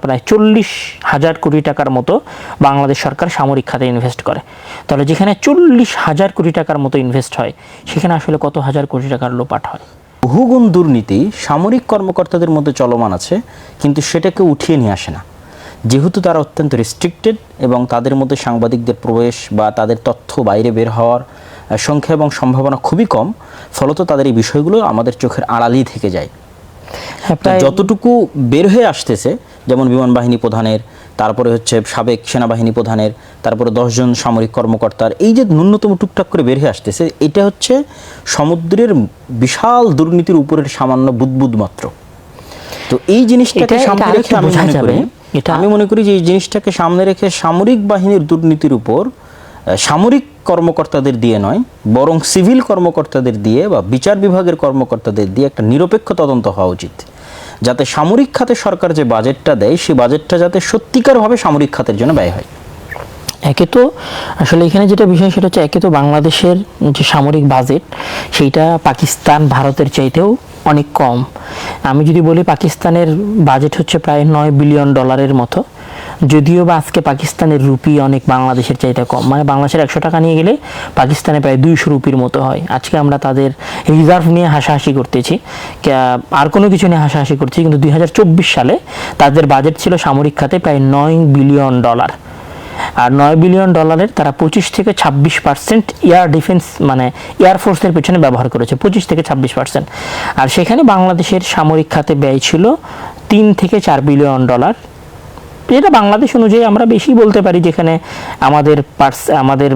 প্রায় চল্লিশ হাজার কোটি টাকার মতো বাংলাদেশ সরকার সামরিক খাতে ইনভেস্ট করে। তাহলে যেখানে চল্লিশ হাজার কোটি টাকার মতো ইনভেস্ট হয় সেখানে আসলে কত হাজার কোটি টাকার লোপাট হয়? বহুগুণ দুর্নীতি সামরিক কর্মকর্তাদের মধ্যে চলমান আছে কিন্তু সেটাকে উঠিয়ে নিয়ে আসে না। যেহেতু তারা অত্যন্ত রেস্ট্রিক্টেড এবং তাদের মধ্যে সাংবাদিকদের প্রবেশ বা তাদের তথ্য বাইরে বের হওয়ার সংখ্যা এবং সম্ভাবনা খুবই কম ফলত তাদের এই বিষয়গুলো আমাদের চোখের আড়ালেই থেকে যায়। হ্যাঁ, যতটুকু বের হয়ে আসতেছে যেমন বিমান বাহিনী প্রধানের তারপরে হচ্ছে সাবেক সেনাবাহিনী প্রধানের তারপরে দশজন সামরিক কর্মকর্তার এই যে ন্যূনতম টুকটাক করে বের হয়ে আসতেছে এটা হচ্ছে সমুদ্রের বিশাল দুর্নীতির উপরের সামান্য বুদবুদ মাত্র। তো এই জিনিসটাকে সামনে রেখে আমি মনে করি এটা- আমি মনে করি যে এই জিনিসটাকে সামনে রেখে সামরিক বাহিনীর দুর্নীতির উপর সামরিক কর্মকর্তাদের দিয়ে নয় বরং সিভিল কর্মকর্তাদের দিয়ে বা বিচার বিভাগের কর্মকর্তাদের দিয়ে একটা নিরপেক্ষ তদন্ত হওয়া উচিত। যাতে সামরিক খাতে সরকার যে বাজেটটা দেয়, সেই বাজেটটা যাতে সত্যিকারভাবে সামরিক খাতের জন্য ব্যয় হয়। একে তো আসলে এখানে যেটা বিষয়, সেটা হচ্ছে একে তো বাংলাদেশের যে সামরিক বাজেট, সেইটা পাকিস্তান ভারতের চাইতেও অনেক কম। আমি যদি বলি পাকিস্তানের বাজেট হচ্ছে প্রায় নয় বিলিয়ন ডলারের মতো। যদিও বা আজকে পাকিস্তানের রুপি অনেক বাংলাদেশের চাইতে কম। মানে বাংলাদেশের একশো টাকা নিয়ে গেলে পাকিস্তানে প্রায় দুইশো রুপির মতো হয়। আজকে আমরা তাদের রিজার্ভ নিয়ে হাসাহাসি করতেছি। আর কোনো কিছু নিয়ে হাসাহাসি করছি, কিন্তু দুই হাজার চব্বিশ সালে তাদের বাজেট ছিল সামরিক খাতে প্রায় নয় বিলিয়ন ডলার আর নয় বিলিয়ন ডলারের তারা পঁচিশ থেকে ছাব্বিশ পার্সেন্ট এয়ার ডিফেন্স মানে এয়ারফোর্সের পেছনে ব্যবহার করেছে, পঁচিশ থেকে ছাব্বিশ পার্সেন্ট আর সেখানে বাংলাদেশের সামরিক খাতে ব্যয় ছিল তিন থেকে চার বিলিয়ন ডলার যেটা বাংলাদেশ অনুযায়ী আমরা বেশি বলতে পারি যেখানে আমাদের পার্স আমাদের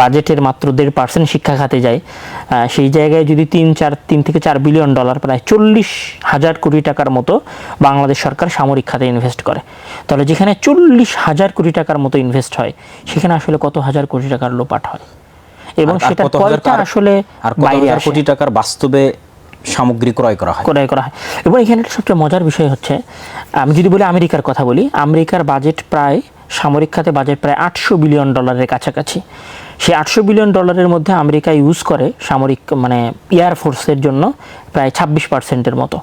বাজেটের মাত্র দেড় পার্সেন্ট শিক্ষা খাতে যায়। সেই জায়গায় যদি তিন চার তিন থেকে চার বিলিয়ন ডলার প্রায় চল্লিশ হাজার কোটি টাকার মতো বাংলাদেশ সরকার সামরিক খাতে ইনভেস্ট করে। তাহলে যেখানে চল্লিশ হাজার কোটি টাকার মতো ইনভেস্ট হয় সেখানে আসলে কত হাজার কোটি টাকার লোপাট হয়? এবং কত কয়টা আসলে বাইরে কোটি টাকার বাস্তবে সামগ্রী ক্রয় করা হয়। ক্রয় করা হয়। এবং এখানে সবচেয়ে মজার বিষয় হচ্ছে, আমি যদি বলি আমেরিকার কথা বলি, আমেরিকার বাজেট প্রায়, সামরিক খাতে বাজেট প্রায় আটশো বিলিয়ন ডলারের কাছাকাছি। সেই আটশো বিলিয়ন ডলারের মধ্যে আমেরিকা ইউজ করে সামরিক মানে এয়ারফোর্সের জন্য প্রায় ছাব্বিশ পার্সেন্টের মতো।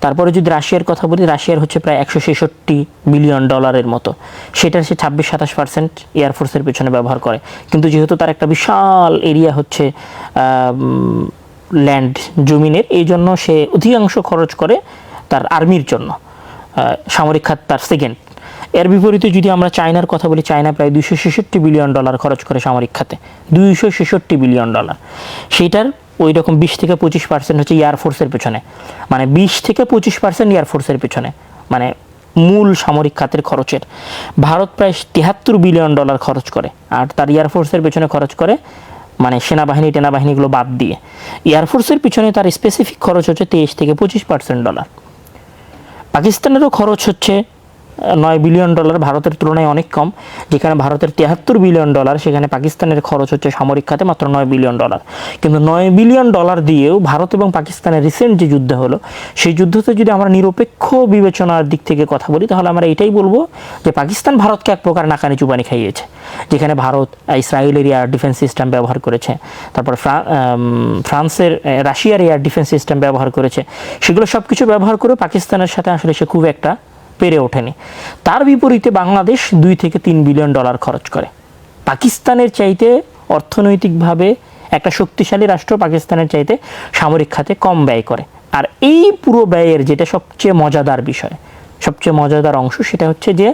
তারপরে যদি রাশিয়ার কথা বলি, রাশিয়ার হচ্ছে প্রায় একশো ছেষট্টি বিলিয়ন ডলারের মতো। সেটা সে ছাব্বিশ, সাতাশ পার্সেন্ট এয়ারফোর্সের পেছনে ব্যবহার করে। কিন্তু যেহেতু তার একটা বিশাল এরিয়া হচ্ছে ল্যান্ড জমিনের, এই জন্য সে অধিকাংশ খরচ করে তার আর্মির জন্য সামরিক খাত তার সেকেন্ড এর বিপরীতে যদি আমরা চায়নার কথা বলি, চায়না প্রায় দুইশো ছেষট্টি বিলিয়ন ডলার খরচ করে সামরিক খাতে। দুইশো ছেষট্টি বিলিয়ন ডলার। সেইটার ওই রকম বিশ থেকে পঁচিশ পার্সেন্ট হচ্ছে এয়ারফোর্সের পেছনে। মানে বিশ থেকে পঁচিশ পার্সেন্ট এয়ারফোর্সের পেছনে। মানে মূল সামরিক খাতের খরচের। ভারত প্রায় তিয়াত্তর বিলিয়ন ডলার খরচ করে। আর তার এয়ারফোর্সের পেছনে খরচ করে মানে সেনাবাহিনী, টেনাবাহিনীগুলো বাদ দিয়ে। এয়ারফোর্সের পিছনে তার স্পেসিফিক খরচ হচ্ছে তেইশ থেকে পঁচিশ পার্সেন্ট ডলার পাকিস্তানেরও খরচ হচ্ছে নয় বিলিয়ন ডলার ভারতের তুলনায় অনেক কম, যেখানে ভারতের তিয়াত্তর বিলিয়ন ডলার, সেখানে পাকিস্তানের খরচ হচ্ছে সামরিক খাতে মাত্র নয় বিলিয়ন ডলার। কিন্তু নয় বিলিয়ন ডলার দিয়েও ভারত এবং পাকিস্তানের রিসেন্ট যে যুদ্ধ হলো, সেই যুদ্ধতে যদি আমরা নিরপেক্ষ বিবেচনার দিক থেকে কথা বলি, তাহলে আমরা এটাই বলব যে পাকিস্তান ভারতকে এক প্রকার নাকানি চুবানি খাইয়েছে। যেখানে ভারত ইসরায়েলের এয়ার ডিফেন্স সিস্টেম ব্যবহার করেছে, তারপর ফ্রান্সের রাশিয়ার এয়ার ডিফেন্স সিস্টেম ব্যবহার করেছে। সেগুলো সব কিছু ব্যবহার করে পাকিস্তানের সাথে আসলে সে খুব একটা পেরে ওঠেনি। তার বিপরীতে বাংলাদেশ দুই থেকে তিন বিলিয়ন ডলার খরচ করে। পাকিস্তানের চাইতে অর্থনৈতিকভাবে একটা শক্তিশালী রাষ্ট্র পাকিস্তানের চাইতে সামরিক খাতে কম ব্যয় করে। আর এই পুরো ব্যয়ের যেটা সবচেয়ে মজাদার বিষয়, সবচেয়ে মজাদার অংশ সেটা হচ্ছে যে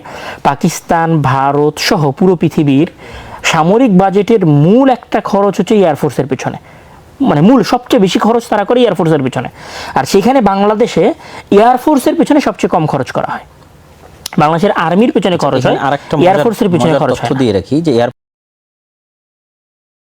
পাকিস্তান, ভারত সহ পুরো পৃথিবীর সামরিক বাজেটের মূল একটা খরচ হচ্ছে এয়ারফোর্সের পেছনে। মানে মূল, সবচেয়ে বেশি খরচ তারা করে এয়ারফোর্সের পেছনে। আর সেখানে বাংলাদেশে এয়ারফোর্সের পেছনে সবচেয়ে কম খরচ করা হয়। বাংলাদেশের আর্মির পিছনে খরচ হয় এয়ারফোর্সের পেছনে খরচ হয়। দিয়ে রাখি যে এয়ার